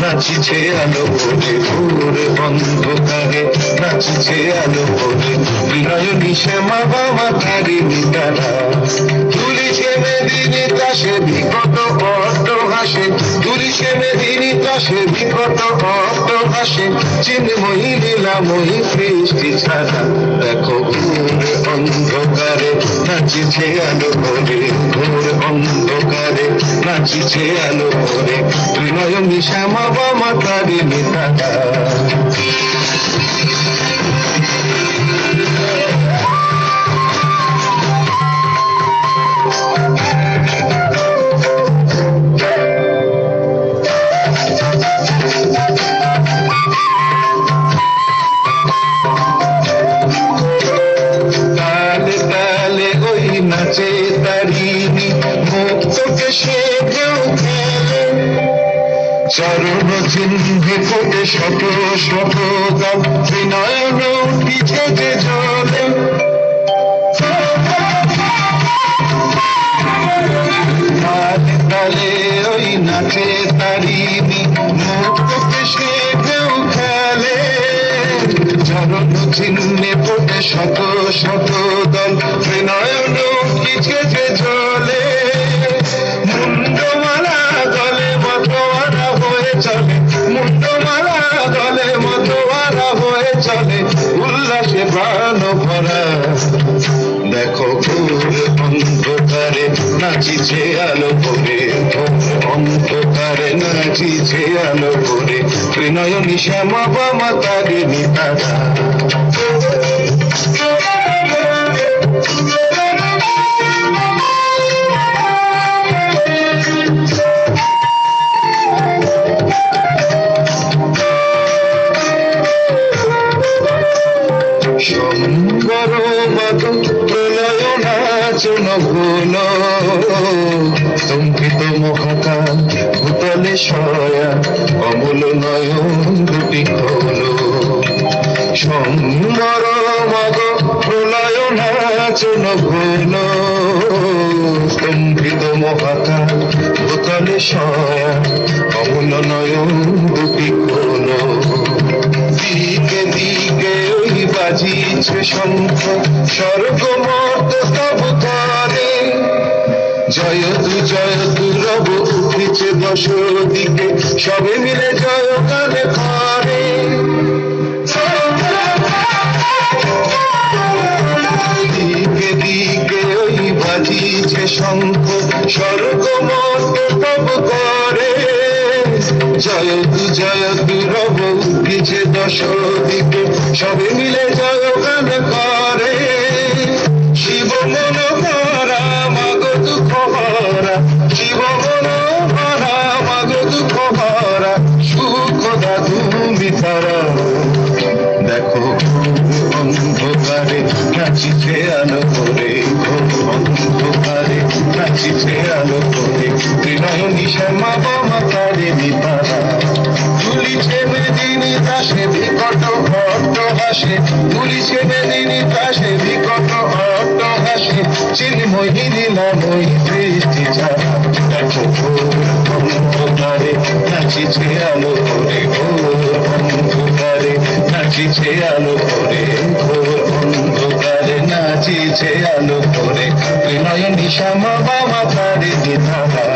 নাচিছে আলো ভরে ভোর অন্ধকারে নাচিছে আলো ভরে বিনয়নী শ্যামা বাবা তারিণী তারা তুলিছে মেদিনী তাসে বিগত অর্ধ হাসে। তুলিছে মেদিনী তাসে বিগত অর্ধ হাসে। চিন্ময়ী, লীলাময়ী সৃষ্টি ছাড়া। দেখো অন্ধকারে নাচিছে আলো ভরে ঘোর অন্ধকারে নাচিছে আলো ভরে ত্রিনয়নী শ্যামা বামা তারিণী তারা তালে নাচে তারিণী মুক্তকে সে কেউ খেলে চরণ চিহ্নে ফোটে শত শত বিনয়ন যে জলে। তালে ওই নাচে তারিণী মুক্তকে সে কেউ খেলে। চরণ চিহ্নে ফোটে শত শত দল বিনয়ন নাচিছে আলো ঘোর অন্ধকারে নাচিছে আলো করে ত্রিনয়নী শ্যামা বামা তারিণী তারা। শঙ্কর নাচন ভুল স্তম্ভিত মহাকাল, ভূতলে সয়া, অমূল নয়ন দুটি খোল। শঙ্কর মত প্রলয় নাচন ভুল স্তম্ভিত মহাকাল, ভূতলে সয়া, অমূল নয়ন দুটি খোল। বাজিছে শঙ্খ, স্বর্গমত তব করে জয় তু জয় তু রব উঠেছে দশ দিকে। সবে মিলে জয় গানে করে দিকে দিকে ওই বাজিছে শঙ্খ, স্বর্গমত জয় তু জয় তু রব উঠেছে দশ দিকে সবে মিলে জয় গান করে শিব মন ভরা মাগ দুঃখ ভরা। শিব মন ভরা মাগ দুঃখ ভরা। সুখ দাদু বিতারা দেখো অন্ধকারে নাচিছে আলো করে। অন্ধকারে নাচিছে আলো করে। ত্রিনয়নী শ্যামা বামা তারে নিপারা হাসে তুলিছে মেদিনী তাসে বিকট অট্ট হাসে চিন্ময়ী লীলাময়ী দৃষ্টি ছাড়া অন্ধকারে, নাচিছে আলো করে নাচিছে আলো করে অন্ধকারে, নাচিছে আলো করে বিনয়নী শ্যামা বাবা তারে নিধারা